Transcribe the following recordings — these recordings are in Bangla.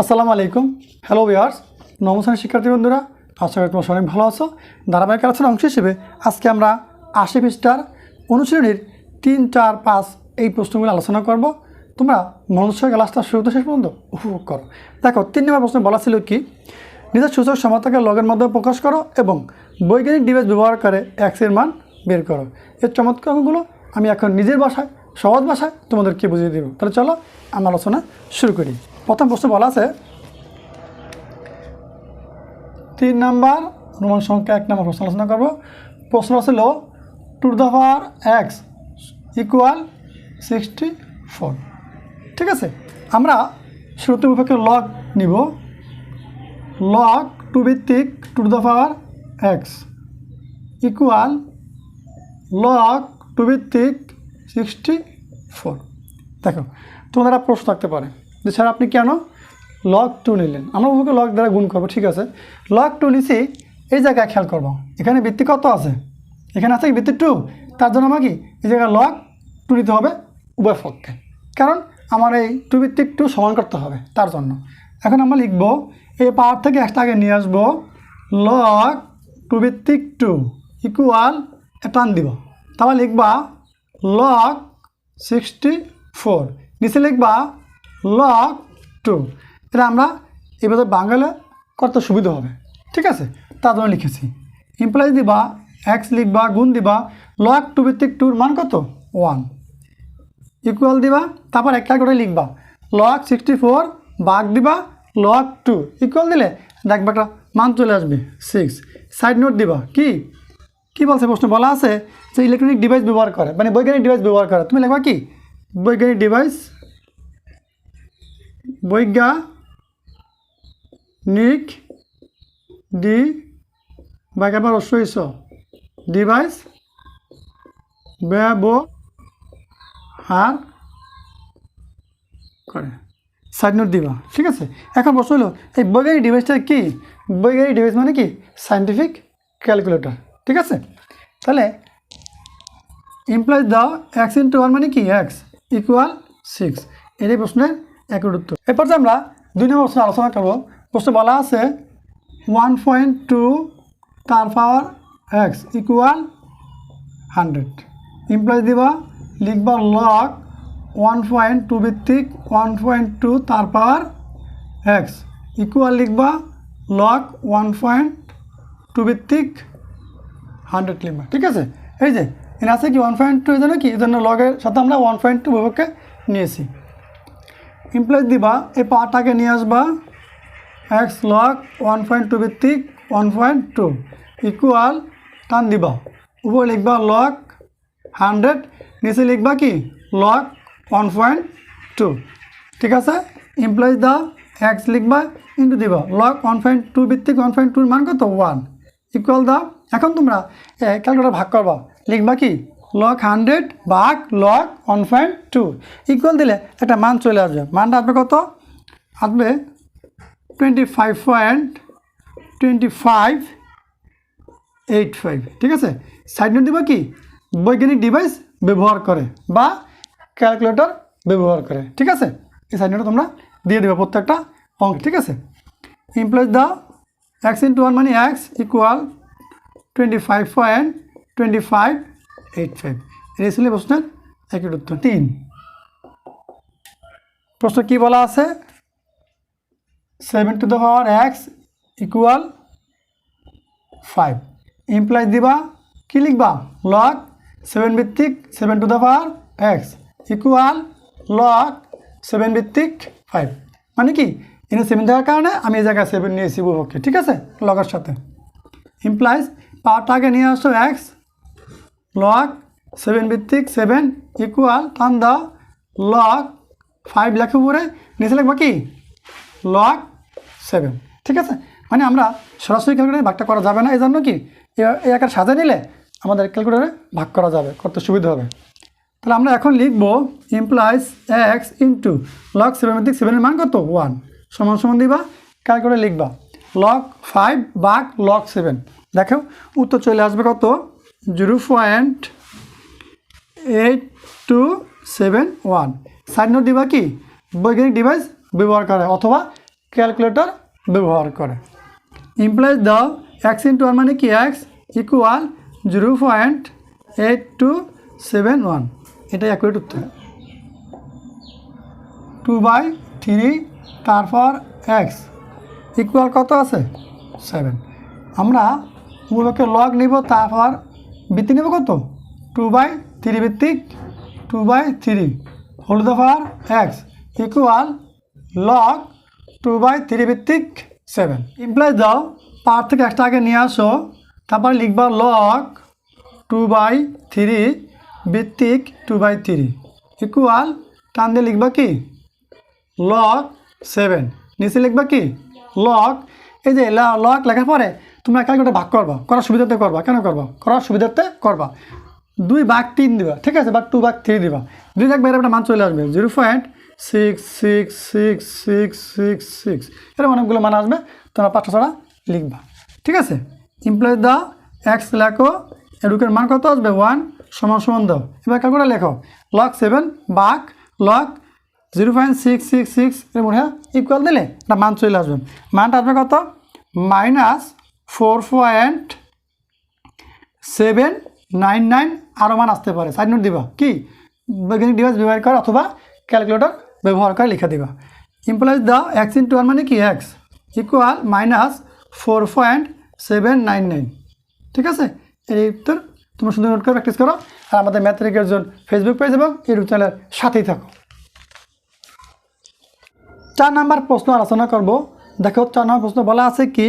আসসালামু আলাইকুম। হ্যালো ভিউয়ার্স নমস্কার শিক্ষার্থী বন্ধুরা, আশা করি তোমার অনেক ভালো আছো। ধারাবাহিক আলোচনার অংশ হিসেবে আজকে আমরা আশি পৃষ্ঠার অনুশীলনীর তিন, চার, পাঁচ এই প্রশ্নগুলো আলোচনা করব। তোমরা মনুষ্য ক্লাসটা শুরুতে শেষ পর্যন্ত উপভোগ করো। দেখো, তিন নম্বর প্রশ্ন বলা ছিল কি, নিজের সূচক সমতাকে লগের মাধ্যমে প্রকাশ করো এবং বৈজ্ঞানিক ডিভাইস ব্যবহার করে এক্সের মান বের করো। এর চমৎকারগুলো আমি এখন নিজের ভাষায়, সহজ ভাষায় তোমাদেরকে বুঝিয়ে দেবো। তাহলে চলো, আমরা আলোচনা শুরু করি। প্রথম প্রশ্ন বলা আছে, তিন নাম্বার অনুমান সংখ্যা এক নম্বর প্রশ্ন আলোচনা করব। প্রশ্ন ছিল two the power X equal sixty four ঠিক আছে? আমরা শুরুতে বিপক্ষে লগ নিব। লগ টু ভিত্তিক two the power X equal log two ভিত্তিক সিক্সটি ফোর দেখো, তোমাদের প্রশ্ন থাকতে পারে। যে স্যার আপনি কেন লগ টু নিলেন? আমরা ওকে লগ দ্বারা গুণ করব, ঠিক আছে? লগ টু নিছি, এই জায়গায় খেয়াল করব। এখানে ভিত্তি কত আছে? এখানে আছে কি ভিত্তি টু তার জন্য আমাকে এই জায়গায় লগ টু নিতে হবে উভয় পক্ষে। কারণ আমার এই টু ভিত্তিক টু সমান করতে হবে, তার জন্য। এখন আমরা লিখব, এই পাওয়ার থেকে একটা আগে নিয়ে আসব লগ টু ভিত্তিক টু ইকুয়াল টান দিব। তারপর লিখবা লগ সিক্সটি ফোর নিচে লিখবা লগ টু। এটা আমরা এভাবে বাঙালে করতে সুবিধা হবে। ঠিক আছে? তার জন্য লিখেছি। ইমপ্লয়েজ দিবা এক্স লিখবা, গুণ দিবা লক টু ভিত্তিক টুর মান কত? ওয়ান ইকুয়াল দিবা, তারপর একটা করে লিখবা। লক সিক্সটি ফোর বাঘ দিবা লক টু ইকুয়াল দিলে দেখবা একটা মান চলে আসবে সিক্স সাইড নোট দিবা, কি? কি বলছে প্রশ্ন? বলা আছে যে ইলেকট্রনিক ডিভাইস ব্যবহার করে মানে বৈজ্ঞানিক ডিভাইস ব্যবহার করে। তুমি লিখবা কি? বৈজ্ঞানিক ডিভাইস বৈজ্ঞানিক ডি বা একবার অশ্বইছ ডিভাইস ব্যবহার করে সাইড নোট দিবা। ঠিক আছে? এখন প্রশ্ন হলো এই বৈজ্ঞানিক ডিভাইসটা কি? বৈজ্ঞানিক ডিভাইস মানে কি? Scientific calculator. ঠিক আছে? তাহলে ইমপ্লয়েজ দাও এক্স ইন্টু ওয়ান মানে কি? এক্স ইকুয়াল সিক্স এটাই প্রশ্নের এক উত্তর এরপর যে আমরা দুই নম্বর প্রশ্ন আলোচনা করব, প্রশ্ন বলা আছে ওয়ান পয়েন্ট টু তার power X equal hundred implies দিবা লিখবা লক ওয়ান পয়েন্ট টু ভিত্তিক ওয়ান পয়েন্ট টু তার পাওয়ার এক্স ইকুয়াল লিখবা লক ওয়ান পয়েন্ট টু ভিত্তিক হান্ড্রেড লিখবা। ঠিক আছে? এই যে এখানে আছে কি ওয়ান পয়েন্ট টু এই জন্য কি? এই জন্য লগের সাথে আমরা ওয়ান পয়েন্ট টু বিভক্তকে নিয়েছি। ইমপ্লয়েজ দিবা, এই পাওয়ারটাকে নিয়ে আসবা। X log one point two ভিত্তিক ওয়ান পয়েন্ট টু ইকুয়াল টান দিবা। উপরে লিখবা লগ হান্ড্রেড নিচে লিখবা কি? লগ ওয়ান পয়েন্ট টু ঠিক আছে? ইমপ্লয়েজ দাও এক্স লিখবা ইন্টু দিবা। লগ ওয়ান পয়েন্ট টু ভিত্তিক ওয়ান পয়েন্ট টুর মান কত? ওয়ান ইকুয়াল দাও এখন তোমরা ক্যালকুলেটার ভাগ করবা। লিখবা কি? লগ হান্ড্রেড ভাগ log one point two equal দিলে একটা মান চলে আসবে। মানটা আসবে কত? আসবে twenty five point twenty five eight five ঠিক আছে? সাইড নোট দিবা কি? বৈজ্ঞানিক ডিভাইস ব্যবহার করে বা ক্যালকুলেটর ব্যবহার করে। ঠিক আছে? এই সাইড নোটটা তোমরা দিয়ে দেবে প্রত্যেকটা অঙ্ক। ঠিক আছে? ইমপ্লয়েজ দাও এক্স ইন্টু ওয়ান মানে X equal twenty five point twenty five eight five প্রশ্নের একই উত্তর তিন প্রশ্ন কি বলা আছে? Seven to the power X equal five implies দিবা কি লিখবা? লক সেভেন ভিত্তিক seven to the power X equal log seven ভিত্তিক ফাইভ মানে কি? এনে সেভেন থাকার কারণে আমি এই জায়গায় সেভেন নিয়েছি বুভকে ঠিক আছে? লগের সাথে। ইমপ্লাইজ পাওয়ারটাকে নিয়ে আসো এক্স লগ সেভেন ভিত্তিক সেভেন ইকুয়াল টান দাও লক ফাইভ লেখে উপরে, নিচে লিখবা কি? লক সেভেন ঠিক আছে? মানে আমরা সরাসরি ক্যালকুলেটারে ভাগটা করা যাবে না এই জন্য কি এই আকার সাজা নিলে আমাদের ক্যালকুলেটারে ভাগ করা যাবে, করতে সুবিধা হবে। তাহলে আমরা এখন লিখব implies X into log seven ভিত্তিক সেভেনের মান কত? ওয়ান সমান সমান দিবা ক্যালকুলেটারে লিখবা লক ফাইভ বাঘ লক সেভেন দেখো, উত্তর চলে আসবে কত? Zero point eight two seven one. Side দিবা কি? বৈজ্ঞানিক ডিভাইস ব্যবহার করে অথবা ক্যালকুলেটর ব্যবহার করে। ইমপ্লয়েজ দাও এক্স ইন্টু ওয়ান মানে কি? X equal zero point eight two seven one. এটা অ্যাকুরেট উত্তর। টু বাই থ্রি তারপর এক্স ইকুয়াল কত আছে? সেভেন। আমরা মূলকে লগ নিব, তারপর বৃত্তি নেব কত? টু বাই থ্রি ভিত্তিক two by three whole the power X equal log two by three ভিত্তিক সেভেন ইমপ্লয় দাও পার থেকে একটা আগে নিয়ে আসো, তারপর লিখবা লগ টু বাই থ্রি ভিত্তিক টু বাই থ্রি ইকুয়াল টান দিয়ে লিখবা কি? লগ সেভেন নিচে লিখবা কি? লগ এই যে লগ লেখার পরে তোমরা ক্যালকুলেটার ভাগ করবা, করার সুবিধাতে করবা। কেন করবা? করার সুবিধাতে করবা। দুই ভাগ তিন দিবা, ঠিক আছে? ভাগ টু ভাগ থ্রি দিবা। দুই ভাগ বাইরে একটা মান চলে আসবে zero point six six six six six six এরকম অনেকগুলো মান আসবে, তোমরা পাঁচটা ছড়া লিখবা। ঠিক আছে? ইমপ্লয়েজ দাও এক্স লেখো, এডুকের মান কত আসবে? ওয়ান সমান সমান দাও এবার ক্যালকুলেটার লেখো। লক সেভেন বাঘ log zero point six six six এরকম হ্যাঁ ইকুয়াল দিলে একটা মান চলে আসবে। মানটা আসবে কত? Minus four point seven nine nine আরও মান আসতে পারে। সাইড নোট দিবা। কি? বৈজ্ঞানিক ডিভাইস ব্যবহার করে অথবা ক্যালকুলেটর ব্যবহার করে লিখে দিবা। ইমপ্লয়েজ দাও এক্স ইন্টু ওয়ান মানে কি? X equal minus four point seven nine nine ঠিক আছে? এই উত্তর তোমরা সুন্দর নোট করে প্র্যাকটিস করো। আর আমাদের ম্যাথরিক একজন ফেসবুক পেজ এবং ইউটিউব চ্যানেলের সাথেই থাকো। চার নাম্বার প্রশ্ন আলোচনা করব। দেখো, চার নম্বর প্রশ্ন বলা আছে কি?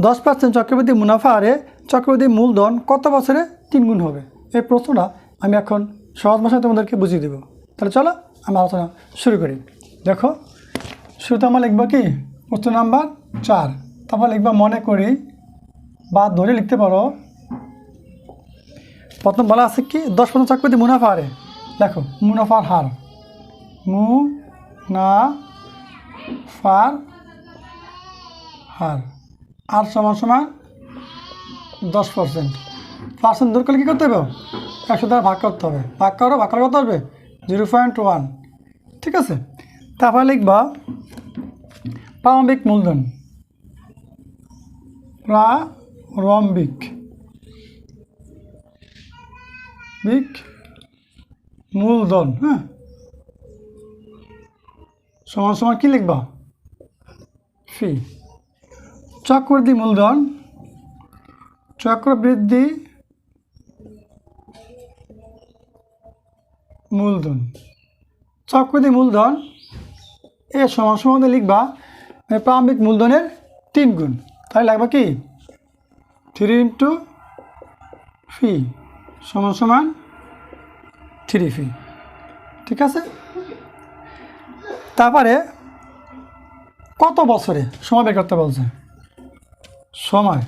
দশ পার্সেন্ট চক্রবৃদ্ধি মুনাফা হারে চক্রবৃদ্ধি মূলধন কত বছরে তিন গুণ হবে? এই প্রশ্নটা আমি এখন সহজ ভাষায় তোমাদেরকে বুঝিয়ে দেবো। তাহলে চলো আমি আলোচনা শুরু করি। দেখো, শুরুতে আমার লিখব কি? প্রশ্ন নাম্বার চার। তারপর লিখবা মনে করি বা ধরে লিখতে পারো। প্রথম বলা আছে কি? দশ পার্সেন্ট চক্রবৃদ্ধি মুনাফা হারে। দেখো, মুনাফার হার। মু না ফার হার। আর সমান সমান দশ পার্সেন্ট পার্সেন্ট দূর করলে কী করতে হবে? একশো দ্বারা ভাগ করতে হবে। ভাগ করো, ভাগ করে হবে? Zero point one. ঠিক আছে? তারপর লিখবা প্রারম্ভিক মূলধন। প্রারম্ভিক বিক মূলধন হ্যাঁ? সমান সমান কী লিখবা? ফি। চক্রবৃদ্ধি মূলধন চক্রবৃদ্ধি মূলধন। চক্রবৃদ্ধি মূলধন এ সমান সমান লিখবা মানে প্রারম্ভিক মূলধনের তিন গুণ। তাহলে লাগবে কি? থ্রি ইন্টু ফি সমান সমান থ্রি ফি। ঠিক আছে? তারপরে কত বছরে সময় বের করতে বলছে? সময়।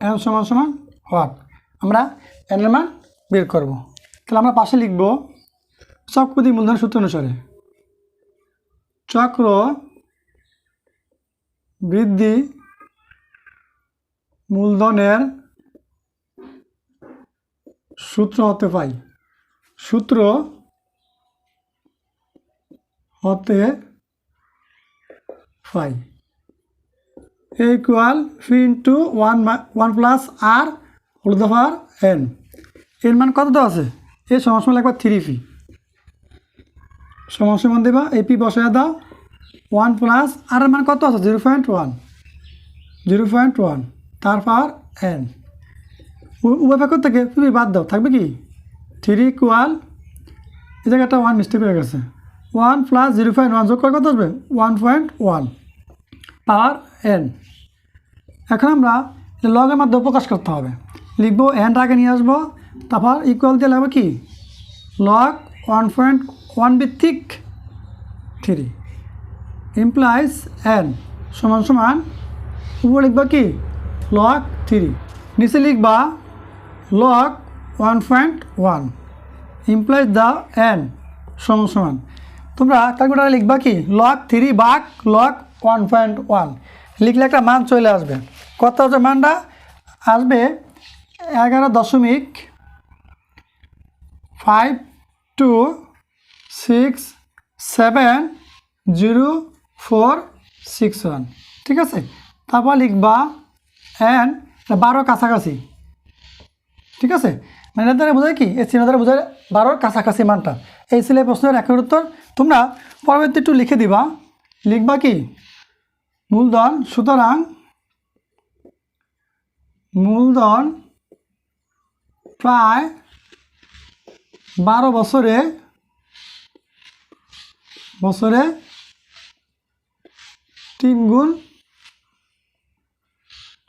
এন সমান সমান হোয়াট আমরা এনের মান বের করব। তাহলে আমরা পাশে লিখব চক্রবৃদ্ধি মূলধন সূত্র অনুসারে। চক্র বৃদ্ধি মূলধনের সূত্র হতে পাই। সূত্র হতে পাই। Equal P into one one plus R whole power N এর মান কত দেওয়া আছে? এই সমান লাগবে থ্রি ফি সমান সমান দেবা, এই পি বসায় দাও। ওয়ান প্লাস আর মান কত আছে? Zero point one zero point one তার পাওয়ার এন উভয় পাক্ষর থেকে তুমি বাদ দাও, থাকবে কি? থ্রি ইকুয়াল এই জায়গাটা ওয়ান মিস্টেক হয়ে গেছে। One plus zero point one যোগ করে কত আসবে? One point one power n এখন আমরা লগের মাধ্যমে প্রকাশ করতে হবে। লিখব এনটা আগে নিয়ে আসব, তারপর ইকুয়াল দিয়ে লাগবে কি? লগ ওয়ান পয়েন্ট ওয়ান ভিত্তিক থ্রি ইমপ্লাইজ এন সমান সমান, উপরে লিখবা কি? লগ থ্রি নিচে লিখবা log one point one implies the n সমান সমান। তোমরা ক্যালকুলেটারে লিখবা কি? লগ থ্রি বাক লগ ওয়ান পয়েন্ট ওয়ান লিখলে একটা মান চলে আসবে। কত হচ্ছে মানটা আসবে এগারো দশমিক five two six seven zero four six one ঠিক আছে? তারপর লিখবা অ্যান্ড বারো কাছাকাছি, ঠিক আছে? মানে এটা দ্বারা বোঝায় কি? এই চিহ্ন দ্বারা বোঝায় বারোর কাছাকাছি মানটা। এই ছিল প্রশ্নের একের উত্তর। তোমরা পরবর্তী একটু লিখে দিবা। লিখবা কি? মূলধন, সুতরাং মূলধন প্রায় বারো বছরে বছরে তিন গুণ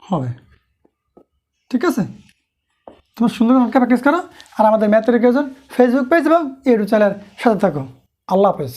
হবে। ঠিক আছে? তোমার সুন্দর অঙ্ক প্র্যাকটিস করো। আর আমাদের ম্যাথের ফেসবুক পেজ এবং ইউটিউব চ্যানেলের সাথে থাকো। আল্লাহ হাফেজ।